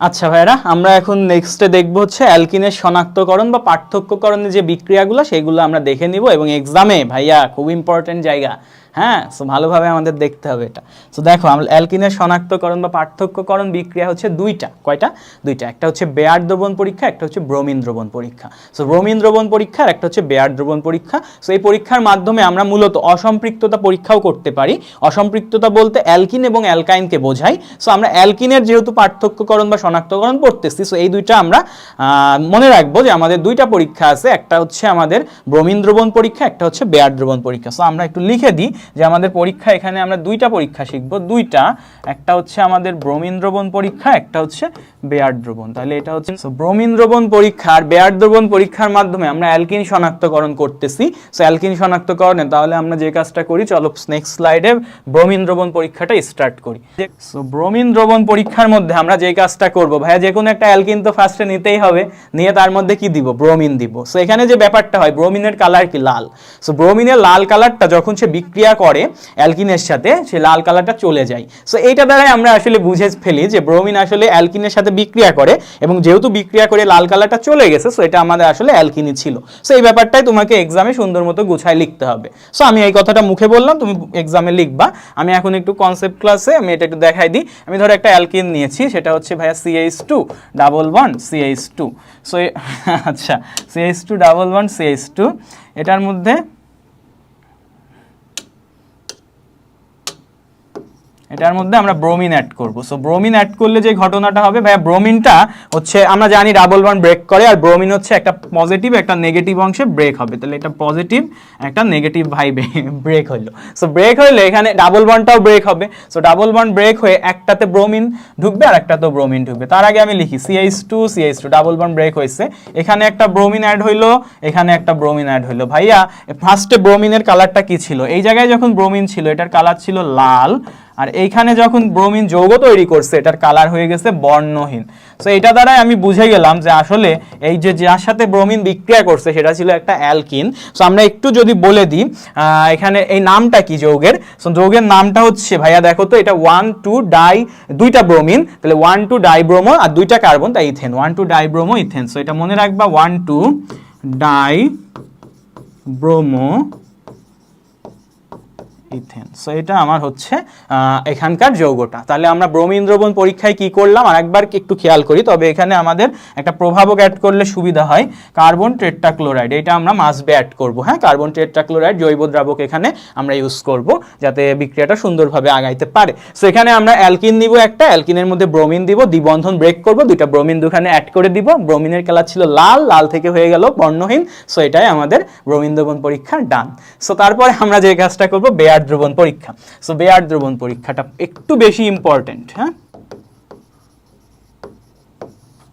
আচ্ছা ভাইরা আমরা এখন নেক্সটে দেখব হচ্ছে অ্যালকিনের শনাক্তকরণ বা পার্থক্যকরণের যে বিক্রিয়াগুলো, সেগুলো আমরা দেখে নিব এবং এক্সামে ভাইয়া, খুব ইম্পর্টেন্ট জায়গা। হ্যাঁ সো ভালোভাবে আমাদের দেখতে হবে এটা। সো দেখো, আমরা অ্যালকিনের শনাক্তকরণ বা পার্থক্যকরণ বিক্রিয়া হচ্ছে দুইটা। কয়টা? দুইটা। একটা হচ্ছে বেয়ার দ্রবণ পরীক্ষা, একটা হচ্ছে ব্রোমিন দ্রবণ পরীক্ষা। সো ব্রোমিন দ্রবণ পরীক্ষা আর একটা হচ্ছে বেয়ার দ্রবণ পরীক্ষা। সো এই পরীক্ষার মাধ্যমে আমরা মূলত অসম্পৃক্ততা পরীক্ষাও করতে পারি। অসম্পৃক্ততা বলতে অ্যালকিন এবং অ্যালকাইনকে বোঝাই সো আমরা অ্যালকিনের যেহেতু পার্থক্যকরণ বা শনাক্তকরণ পড়তেছি সো এই দুইটা আমরা মনে রাখব যে আমাদের দুইটা পরীক্ষা আছে। একটা হচ্ছে আমাদের ব্রোমিন দ্রবণ পরীক্ষা, একটা হচ্ছে বেয়ার দ্রবণ পরীক্ষা। সো আমরা একটু লিখে দিই। যে আমাদের পরীক্ষা এখানে আমরা দুইটা পরীক্ষা শিখব। দুইটা, একটা হচ্ছে আমাদের ব্রোমিন দ্রবণ পরীক্ষা, একটা হচ্ছে বেয়ার দ্রবণ তাহলে এটা হচ্ছে, so ব্রোমিন দ্রবণ পরীক্ষা আর বেয়ার দ্রবণ পরীক্ষার মাধ্যমে আমরা অ্যালকিন শনাক্তকরণ করতেছি। সো অ্যালকিন শনাক্তকরণে তাহলে আমরা যে কাজটা করি, চলো নেক্সট স্লাইডে ব্রোমিন দ্রবণ পরীক্ষাটা স্টার্ট করি। সো ব্রোমিন দ্রবণ পরীক্ষার মধ্যে আমরা যে কাজটা করব, ভাইয়া যে কোনো একটা অ্যালকিন তো ফার্স্টে নিতেই হবে, নিয়ে তার মধ্যে কি দিব? ব্রোমিন দিব। সো এখানে যে ব্যাপারটা হয়, ব্রোমিনের কালার কি? লাল। সো ব্রোমিনের লাল কালারটা যখন সে বিক্রিয়া করে অ্যালকিনের সাথে সে লাল কালারটা চলে যায়। সো এইটা দ্বারাই আমরা আসলে বুঝে ফেলি যে ব্রোমিন আসলে অ্যালকিনের সাথে বিক্রিয়া করে এবং যেহেতু বিক্রিয়া করে লাল কালারটা চলে গেছে সো এটা আমাদের আসলে অ্যালকিনই ছিল। সো এই ব্যাপারটাই তোমাকে এক্সামে সুন্দর মতো গুছায় লিখতে হবে। সো আমি এই কথাটা মুখে বললাম, তুমি এক্সামে লিখবা। আমি এখন একটু কনসেপ্ট ক্লাসে আমি এটা একটু দেখাই দিই। আমি ধরো একটা অ্যালকিন নিয়েছি, সেটা হচ্ছে ভাইয়া CH two double one CH two so আচ্ছা CH two double one CH two এটার মধ্যে এটার মধ্যে আমরা ব্রোমিন অ্যাড করব। সো ব্রোমিন অ্যাড করলে যে ঘটনাটা হবে, ভাইয়া ব্রোমিনটা হচ্ছে, আমরা জানি ডাবল ওয়ান ব্রেক করে, আর ব্রোমিন হচ্ছে একটা পজিটিভ একটা নেগেটিভ অংশে ব্রেক হবে। তাহলে এটা পজিটিভ একটা নেগেটিভ ভাই ব্রেক হলো সো ব্রেক হলে এখানে ডাবল ওয়ানটাও ব্রেক হবে। সো ডাবল ওয়ান ব্রেক হয়ে একটাতে ব্রোমিন ঢুকবে, আর একটাতেও ব্রোমিন ঢুকবে। তার আগে আমি লিখি CH two CH two double one break হয়েছে। এখানে একটা ব্রোমিন অ্যাড হইল, এখানে একটা ব্রোমিন অ্যাড হইল। ভাইয়া ফার্স্টে ব্রোমিনের কালারটা কি ছিল? এই জায়গায় যখন ব্রোমিন ছিল, এটার কালার ছিল লাল। আর এইখানে যখন ব্রোমিন যৌগ তৈরি করছে, এটার কালার হয়ে গেছে বর্ণহীন। সো এটা দ্বারাই আমি বুঝে গেলাম যে আসলে এই যে যার সাথে ব্রোমিন বিক্রিয়া করছে, সেটা ছিল একটা অ্যালকিন। সো আমরা একটু যদি বলে দিই এখানে এই নামটা কি যৌগের? সো যৌগের নামটা হচ্ছে, ভাইয়া দেখো তো, এটা ওয়ান টু ডাই দুইটা ব্রোমিন। তাহলে ওয়ান টু ডাইব্রোমো আর দুইটা কার্বন তাই ethane. One two dibromo ethane. So এটা মনে রাখবা one two di bromo ethane. So এটা আমার হচ্ছে এখানকার যৌগটা। তাহলে আমরা ব্রোমিন দ্রবণ পরীক্ষায় কি করলাম? আর একটু খেয়াল করি, তবে এখানে আমাদের একটা প্রভাবক অ্যাড করলে সুবিধা হয় কার্বন টেট্রাক্লোরাইড এটা আমরা মাসবে অ্যাড করব হ্যাঁ? কার্বন টেট্রাক্লোরাইড জৈব দ্রাবক এখানে আমরা ইউজ করব, যাতে বিক্রিয়াটা সুন্দরভাবে আগাইতে পারে। সো এখানে আমরা অ্যালকিন দিব একটা, অ্যালকিনের মধ্যে ব্রোমিন দিব, দ্বিবন্ধন ব্রেক করব, দুইটা ব্রোমিন দুখানে অ্যাড করে দিব। ব্রোমিনের কালার ছিল লাল লাল থেকে হয়ে গেল বর্ণহীন। সো এটাই আমাদের ব্রোমিন দ্রবণ পরীক্ষা ডান। সো তারপরে আমরা যে কাজটা করব বেয়ার দ্রবণ পরীক্ষা। সো বেয়ার দ্রবণ পরীক্ষাটা একটু বেশি ইম্পর্টেন্ট হ্যাঁ?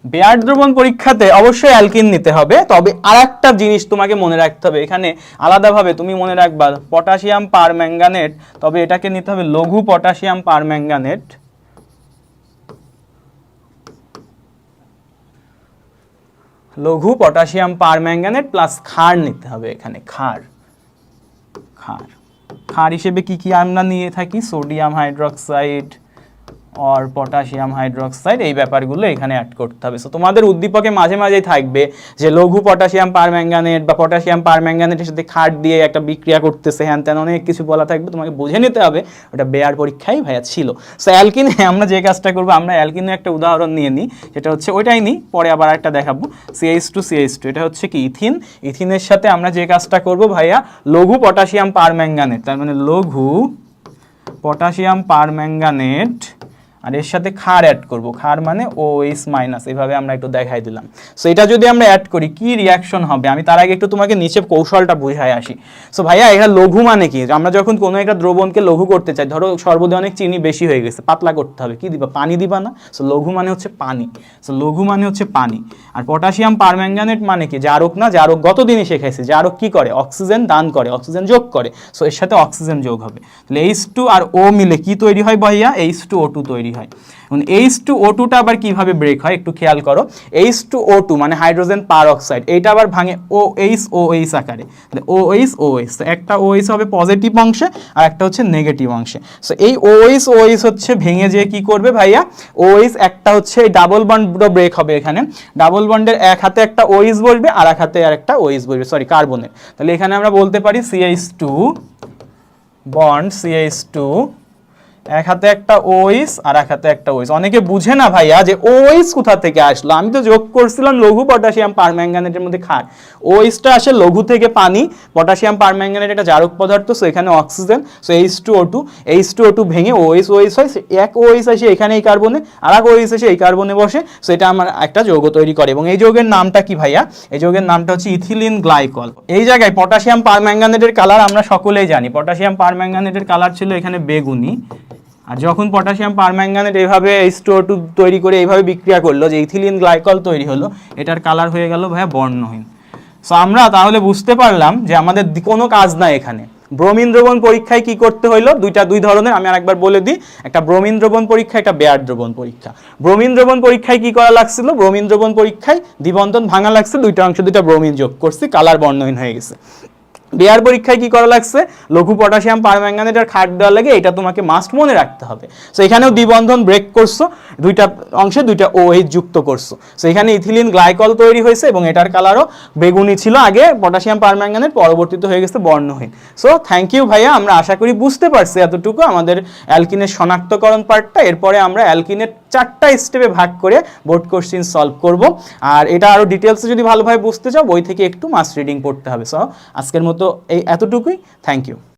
বেয়ার দ্রবণ পরীক্ষাতে অবশ্যই অ্যালকিন নিতে হবে, তবে আরেকটা জিনিস তোমাকে মনে রাখতে হবে। এখানে আলাদাভাবে তুমি মনে রাখবা পটাশিয়াম পারম্যাঙ্গানেট তবে এটাকে নিতে হবে লঘু পটাশিয়াম পারম্যাঙ্গানেট লঘু পটাশিয়াম পারম্যাঙ্গানেট প্লাস ক্ষার নিতে হবে এখানে, ক্ষার। ক্ষার। ক্ষার হিসেবে কি কি আমরা নিয়ে থাকি? Sodium hydroxide or potassium hydroxide এই ব্যাপারগুলো এখানে অ্যাড করতে হবে। সো তোমাদের উদ্দীপকে মাঝে মাঝেই থাকবে যে লঘু পটাশিয়াম পারম্যাঙ্গানেট বা পটাশিয়াম পারম্যাঙ্গানেটের সাথে খাট দিয়ে একটা বিক্রিয়া করতেছে, হ্যান ত্যান অনেক কিছু বলা থাকবে, তোমাকে বুঝে নিতে হবে। ওটা বেয়ার পরীক্ষাই ভাইয়া ছিল। সো অ্যালকিনে আমরা যে কাজটা করব, আমরা অ্যালকিনে একটা উদাহরণ নিয়ে নিই। সেটা হচ্ছে ওইটাই নিই, পরে আবার একটা দেখাবো। সিএইচ টু সিএইচ টু এটা হচ্ছে কি? ইথিন। ইথিনের সাথে আমরা যে কাজটা করব ভাইয়া, লঘু পটাশিয়াম পারম্যাঙ্গানেট তার মানে লঘু পটাশিয়াম পারম্যাঙ্গানেট আর এর সাথে ক্ষার অ্যাড করব। ক্ষার মানে ও এইচ মাইনাস এভাবে আমরা একটু দেখাই দিলাম। সো এটা যদি আমরা অ্যাড করি, কি রিয়াকশন হবে? আমি তার আগে একটু তোমাকে নিচে কৌশলটা বুঝাই আসি। সো ভাইয়া এটা লঘু মানে কি? আমরা যখন কোনো একটা দ্রবণকে লঘু করতে চাই, ধরো সর্বদে অনেক চিনি বেশি হয়ে গেছে, পাতলা করতে হবে, কি দিবা? পানি দিবা না? সো লঘু মানে হচ্ছে পানি। সো লঘু মানে হচ্ছে পানি। আর পটাশিয়াম পারম্যাঙ্গানেট মানে কি? জারক না, জারক গতদিনই শেখাইছে, জারক কি করে? অক্সিজেন দান করে, অক্সিজেন যোগ করে। সো এর সাথে অক্সিজেন যোগ হবে। তাহলে এইচ টু আর ও মিলে কি তৈরি হয় ভাইয়া? এইচ টু ও টু তৈরি তৈরি হয়। এবং এইচ টু ও টুটা আবার কীভাবে ব্রেক হয় একটু খেয়াল করো। এইচ টু ও টু মানে হাইড্রোজেন পার অক্সাইড এইটা আবার ভাঙে ও এইচ ও এইচ আকারে। ও এইচ ও এইচ একটা ও এইচ হবে পজিটিভ অংশে আর একটা হচ্ছে নেগেটিভ অংশে। সো এই ও এইচ ও এইচ হচ্ছে ভেঙে যে কি করবে ভাইয়া? ও এইচ একটা হচ্ছে এই ডাবল বন্ড ব্রেক হবে এখানে। ডাবল বন্ডের এক হাতে একটা ওইস বসবে, আর এক হাতে আর একটা ওইস বসবে সরি কার্বনের তাহলে এখানে আমরা বলতে পারি CH two bond CH two এক হাতে একটা ওইস আর এক হাতে একটা ওইস অনেকে বুঝে না ভাইয়া যে ওইস কোথা থেকে আসলো? আমি তো যোগ করছিলাম লঘু পটাশিয়াম পারম্যাঙ্গানেটের মধ্যে খার ওইসটা আসে লঘু থেকে পানি, পটাশিয়াম পারম্যাঙ্গানেট একটা জারক পদার্থ সো এখানে oxygen so H two O two H two O two ভেঙে ওইস ওইস হয়, এক ওইস আসে এখানে এই কার্বনে আর এক ওইস এসে এই কার্বনে বসে সো এটা আমার একটা যৌগ তৈরি করে। এবং এই যৌগের নামটা কি ভাইয়া? এই যৌগের নামটা হচ্ছে ইথিলিন গ্লাইকল। এই জায়গায় পটাশিয়াম পারম্যাঙ্গানেটের কালার আমরা সকলেই জানি। পটাশিয়াম পারম্যাঙ্গানেটের কালার ছিল এখানে বেগুনি। আর যখন পটাশিয়াম পারম্যাঙ্গানেট এইভাবে স্টোর টু তৈরি করে এইভাবে বিক্রিয়া করল যে ইথিলিন গ্লাইকল তৈরি হলো, এটার কালার হয়ে গেল ভাইয়া বর্ণহীন। সো আমরা তাহলে বুঝতে পারলাম যে আমাদের কোনো কাজ নাই এখানে। ব্রোমিন দ্রবণ পরীক্ষায় কি করতে হইল? দুইটা দুই ধরনের, আমি আরেকবার বলে দিই। একটা ব্রোমিন দ্রবণ পরীক্ষা, একটা বেয়ার দ্রবণ পরীক্ষা। ব্রোমিন দ্রবণ পরীক্ষায় কি করা লাগছিল? ব্রোমিন দ্রবণ পরীক্ষায় দ্বিবন্ধন ভাঙা লাগছে দুইটা অংশ দুইটা ব্রোমিন যোগ করছি, কালার বর্ণহীন হয়ে গেছে। বিয়ার পরীক্ষায় কি করা লাগছে? লঘু পটাশিয়াম, পারম্যাঙ্গানেটের খাট দেওয়া লাগে এটা তোমাকে মাস্ট মনে রাখতে হবে। সো এখানেও দ্বিবন্ধন ব্রেক করছ, দুইটা অংশে দুইটা ও এইচ যুক্ত করছ। সো এখানে ইথিলিন গ্লাইকল তৈরি হয়েছে এবং এটার কালারও বেগুনি ছিল আগে, পটাশিয়াম, পারম্যাঙ্গানেট পরবর্তীতে হয়ে গেছে বর্ণহীন। সো থ্যাংক ইউ ভাইয়া, আমরা আশা করি বুঝতে পারছি এতটুকু আমাদের অ্যালকিনের শনাক্তকরণ পার্টটা এরপরে আমরা অ্যালকিনের চারটা স্টেপে ভাগ করে বোর্ড কোশ্চিন সলভ করব। আর এটা আরও ডিটেলসে যদি ভালোভাবে বুঝতে চাও, বই থেকে একটু মাস রিডিং পড়তে হবে। সো আজকের মতো এই এতটুকুই। Thank you